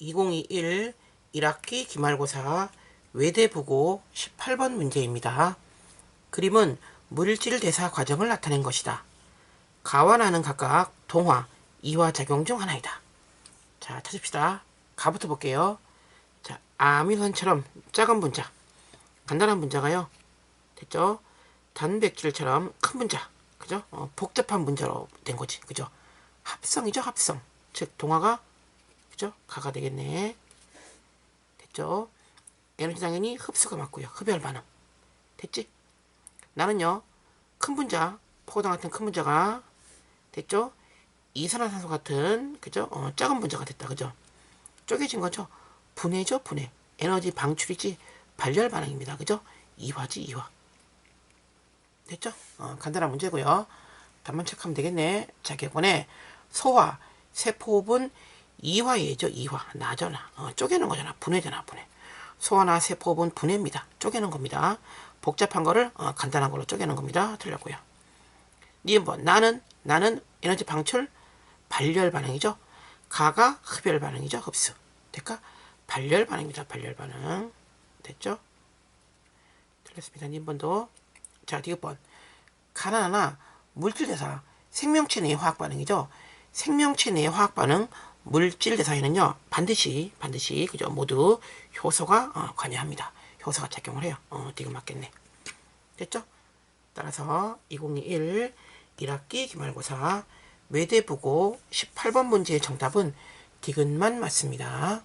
2021 1학기 기말고사 외대부고 18번 문제입니다. 그림은 물질 대사 과정을 나타낸 것이다. 가와 나는 각각 동화, 이화 작용 중 하나이다. 자, 찾읍시다. 가부터 볼게요. 자, 아미노산처럼 작은 분자, 간단한 분자가요. 됐죠? 단백질처럼 큰 분자, 그죠? 어, 복잡한 분자로 된 거지, 그죠? 합성이죠, 합성. 즉, 동화가, 그죠? 가가 되겠네. 됐죠? 에너지 당연히 흡수가 맞고요. 흡열 반응. 됐지? 나는요, 큰 분자, 포도당 같은 큰 분자가, 됐죠? 이산화탄소 같은, 그죠? 어, 작은 분자가 됐다, 그죠? 쪼개진 거죠? 분해죠, 분해. 에너지 방출이지, 발열 반응입니다, 그죠? 이화지, 이화. 됐죠? 어, 간단한 문제고요. 답만 체크하면 되겠네. 자, 개권에 소화, 세포분 이화예죠, 이화. 나잖아. 어, 쪼개는 거잖아. 분해잖아, 분해. 소화나 세포분 분해입니다. 쪼개는 겁니다. 복잡한 거를 어, 간단한 걸로 쪼개는 겁니다. 틀렸고요. 니은번 나는 나는 에너지 방출 발열 반응이죠. 가가 흡열 반응이죠. 흡수. 될까? 발열 반응입니다. 발열 반응. 됐죠? 틀렸습니다. 니은번도 자, 디귿번 가나나 물질 대사 생명체 내 화학 반응이죠. 생명체 내 화학 반응 물질 대사에는요 반드시 반드시 그죠 모두 효소가 어, 관여합니다. 효소가 작용을 해요. 어, 디귿 맞겠네. 됐죠? 따라서 2021 1학기 기말고사 외대부고 18번 문제의 정답은 디귿만 맞습니다.